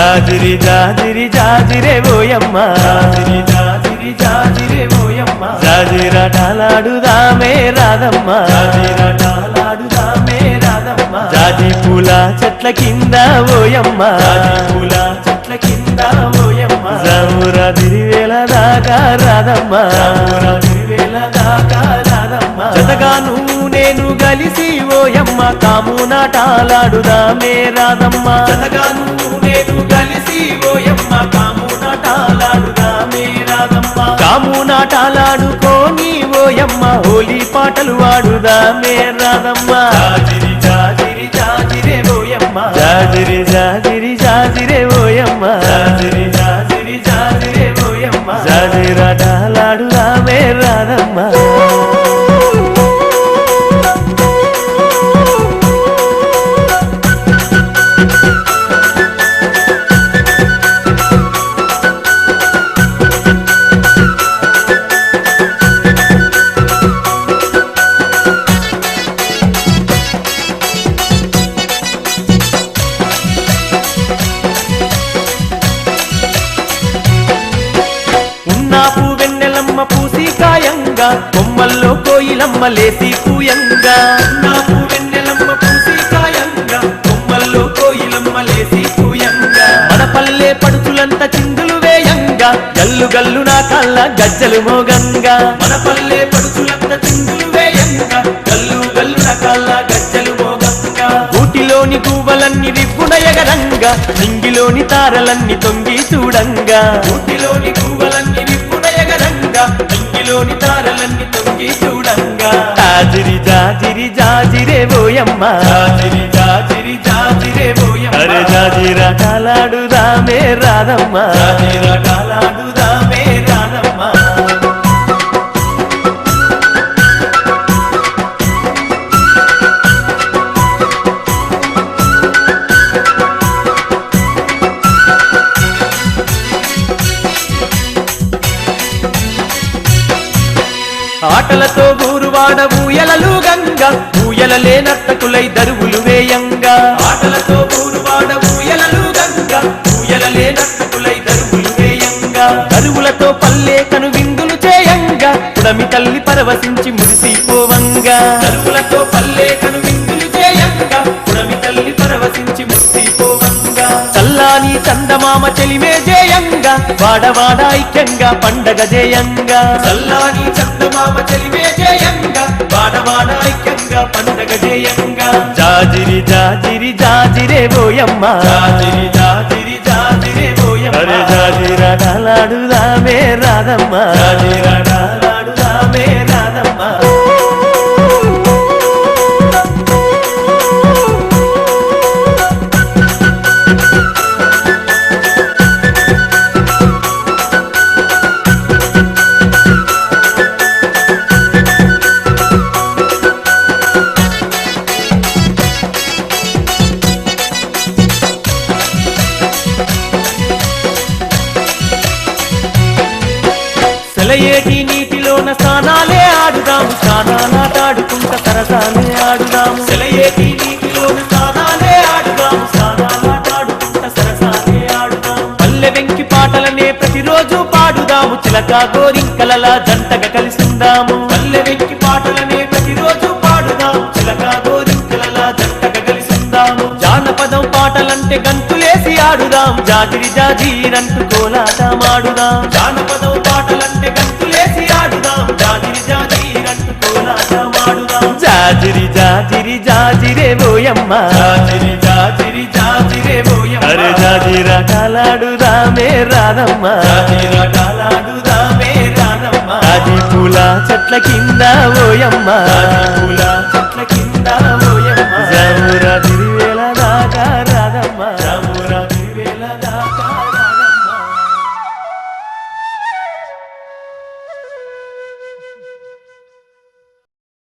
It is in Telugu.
జాజిరి జాజిరి జాజిరే ఓయమ్మ. జాజిరి జాజిరి జాజిరే ఓయమ్మ. జాజిరాటాలాడుదామే రాదమ్మ జాజిరాటాలాడుదామే రాదమ్మ జాజి పూల చెట్ల కింద ఓయమ్మ. పూల చెట్ల కింద ఓయమ్మ. జామురా తిరివేల దాకా రాదమ్మ జామురా తిరివేల దాకా రాదమ్మ జతగాను నేను గలిసి ఓయమ్మ. కాము నాటాలాడుదామే రాదమ్మ జతగాను ఓయమ్మ కాము నాటాలాడుదామే రాదమ్మ కాము నాటాలాడుకోని ఓయమ్మ హోలీ పాటలు వాడుదామే రాదమ్మ జాజిరి జాజిరి జాజిరే ఓయమ్మ జాజిరి జాజిరి జాజిరే ఓయమ్మ జాజిరి జాజిరి జాజిరే ఓయమ్మ జాజిరాటాలాడుదామే ఉన్నాపు వెన్నెలమ్మ పూసి కాయంగా బొమ్మల్లో కోయిలమ్మ లేసి కూయంగా నాపు వెన్నెలమ్మ పూసి కాయంగా బొమ్మల్లో కోయిలమ్మ లేసి కూయంగా మన పల్లె పడుచులంత చిందులు వేయంగా గల్లు గల్లు నా కళ్ళ గజ్జలు మోగంగా. మన పల్లె పడుచులంత చిందులు వేయంగా గల్లు గల్లు నా కళ్ళ గజ్జలు మోగంగా. ఊటిలోని గువ్వలన్నీ రిప్పున నింగిలోని తారలన్నీ తొంగి చూడంగా. ఊటిలోని గువ్వలన్నీ నింగిలోని తారలన్నీ తొంగి చూడంగా. జాజిరి జాజిరి జాజిరే బోయమ్మ జాజిరి జాజిరి జాజిరే బోయమ్మ అరే జాజిరా కాలాడుదామే రాదమ్మ జాజిరా కాలాడుదామే ఆటలతో ఊరువాడ ఊయలలు గంగ. ఊయలలే నర్తకులై దరువులు వేయంగా. ఆటలతో ఊరువాడ ఊయలలు గంగ. ఊయలలే నర్తకులై దరువులు వేయంగా. దరువులతో పల్లె కను విందులు చేయంగా. పుడమి తల్లి పరవశించి మురిసిపోవంగా. దరువులతో పల్లె కను విందులు చేయంగా. పుడమి తల్లి పరవశించి మురిసిపోవంగా. చల్లాని చందమామ చెలిమే జేయంగా. వాడవాడ ఐక్యంగా పండగ జేయంగా. చల్లాని చందమామ చెలిమే జేయంగా వాడవాడ ఐక్యంగా పండగ జేయంగా. జాజిరి జాజిరి జాజిరే బోయమ్మ. జాజిరి జాజిరి జాజిరే బోయమ్మ. అరే జాజిరా డాలాడుదామే రాదమ్మ జాజిరా సెలయేటి నీటిలోన స్నానాలే ఆడుదాము. స్నానాలాటాడుకుంట సరసాలే ఆడుదాము. సెలయేటి నీటిలోన స్నానాలే ఆడుదాము. స్నానాలాటాడుకుంట సరసాలే ఆడుదాము. పల్లె వెంకి పాటలనే ప్రతిరోజు పాడుదాము. చిలక గోరింకలలా జంటగా కలిసిందాము. పల్లె వెంకి పాటలనే ప్రతిరోజు పాడుదాము. చిలక గోరింకలలా జంటగా కలిసిందాము. జానపదం పాటలంటే గంతులేసి ఆడుదాం. జాజిరి జాజీరంటూ కోలాటమాడుదాం జానపదం పాటలంటే గంతులేసి ఆడుదాం. జాజిరి జాజీరంటూ కోలాటమాడుదాం జాజిరి జాజిరి జాజిరే బోయమ్మ జాజిరి జాజిరి జాజిరే బోయమ్మ అరే జాజిరా కాలాడుదామే రాదమ్మ జాజిరా కాలాడుదామే రాదమ్మ అది పూల చెట్ల కింద ఓయమ్మ. జాజి పూల